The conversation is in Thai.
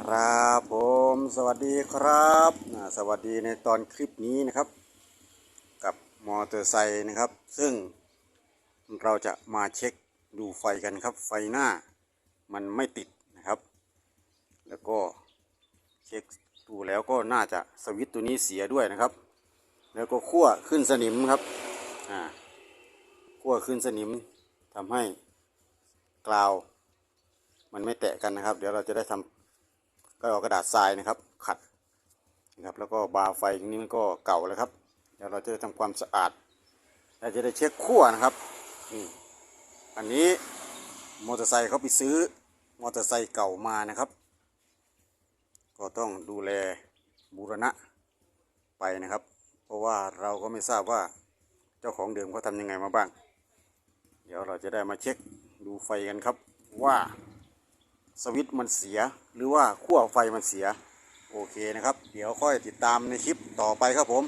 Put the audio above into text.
ครับผมสวัสดีครับสวัสดีในตอนคลิปนี้นะครับ กับมอเตอร์ไซค์นะครับ ซึ่งเราจะมาเช็คดูไฟกันครับ ไฟหน้ามันไม่ติดนะครับ แล้วก็เช็คดูแล้วก็น่าจะสวิตตัวนี้เสียด้วยนะครับ แล้วก็ขั้วขึ้นสนิมครับอ่าขั้วขึ้นสนิมทำให้กราว มันไม่แตะกันนะครับ เดี๋ยวเราจะได้ทำ ก็เอากระดาษทรายนะครับ ขัดนะครับแล้วก็บาร์ไฟตรงนี้มันก็เก่าแล้วครับเดี๋ยวเราจะได้ทำความสะอาดเราจะได้เช็คขั้วนะครับนี่อันนี้มอเตอร์ไซค์เขาไปซื้อมอเตอร์ไซค์เก่ามานะครับ ก็ต้องดูแลบูรณะไปนะครับ เพราะว่าเราก็ไม่ทราบว่าเจ้าของเดิมเขาทำยังไงมาบ้าง เดี๋ยวเราจะได้มาเช็คดูไฟกันครับว่า สวิตช์มันเสียหรือว่าขั้วไฟมันเสีย โอเคนะครับ เดี๋ยวค่อยติดตามในคลิปต่อไปครับผม